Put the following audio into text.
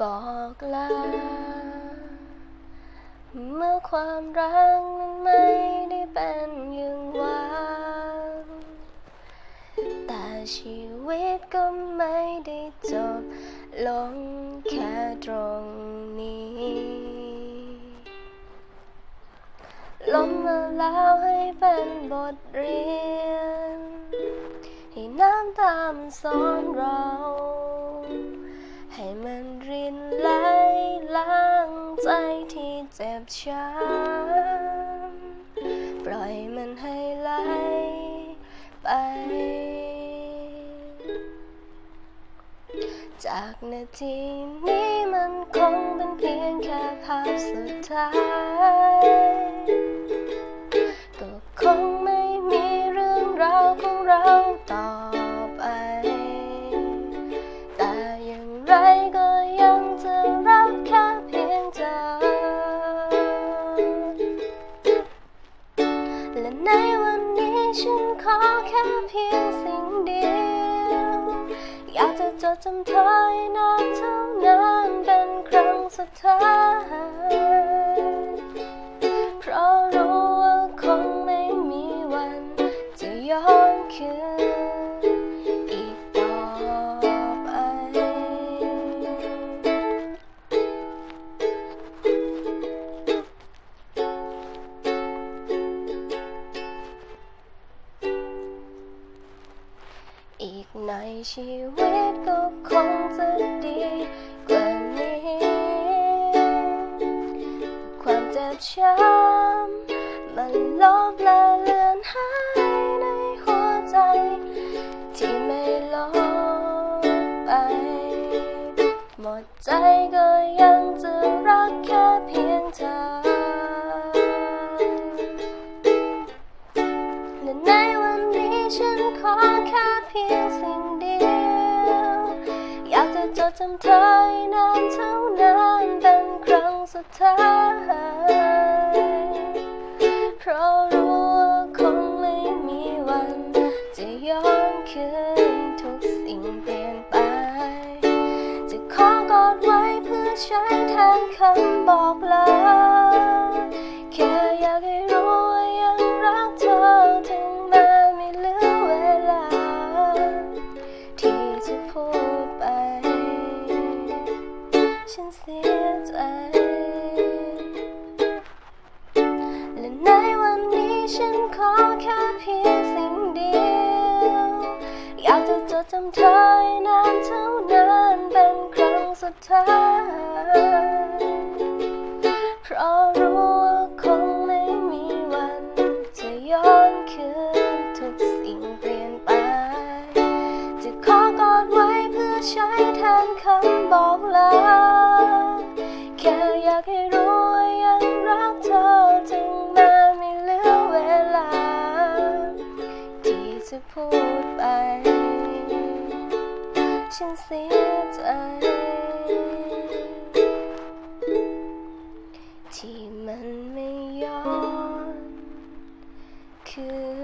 บอกลา เมื่อความรักนั้นไม่ได้เป็นอย่างหวางแต่ชีวิตก็ไม่ได้จบลงแค่ตรงนี้ ล้มมาแล้วให้เป็นบทเรียน ให้น้ำตามนสอนเรา ให้มันรินไหลล้างใจที่เจ็บช้ำปล่อยมันให้ไหลไปจากนาทีนี้มันคงเป็นเพียงแค่ภาพสุดท้าย ก็คงไม่มีเรื่องราวของเราต่อ อแค่เพียงสิ่งเดียว อยากจะจดจำเธอให้นานเท่านั้นเป็นครั้งสุดท้าย ในชีวิตก็คงจะดีกว่านี้ ความเจ็บช้ำมันลบและเลือนหายในหัวใจ ที่ไม่ลบไป หมดใจก็ยังจะรักแค่เพียงเธอ เพียงสิ่งเดียว อยากจะจดจำเธอให้นานเท่านานเป็นครั้งสุดท้าย เพราะรู้ว่าคงไม่มีวัน จะย้อนคืนทุกสิ่งเปลี่ยนไป จะขอกอดไว้เพื่อใช้แทนคำบอกลาแค่อยากให้รู้ ฉันเสียใจและในวันนี้ฉันขอแค่เพียงสิ่งเดียวอยากจะจดจำเธอให้นานเท่านานเป็นครั้งสุดท้ายเพราะรู้ว่าคงไม่มีวันจะย้อนคืนทุกสิ่งเปลี่ยนไปจะขอกอดไว้เพื่อใช้แทนคำบอกลา ให้รู้ว่ายังรักเธอถึงแม้ไม่เหลือเวลา ที่จะพูดไป ฉันเสียใจที่มันไม่ย้อนคืน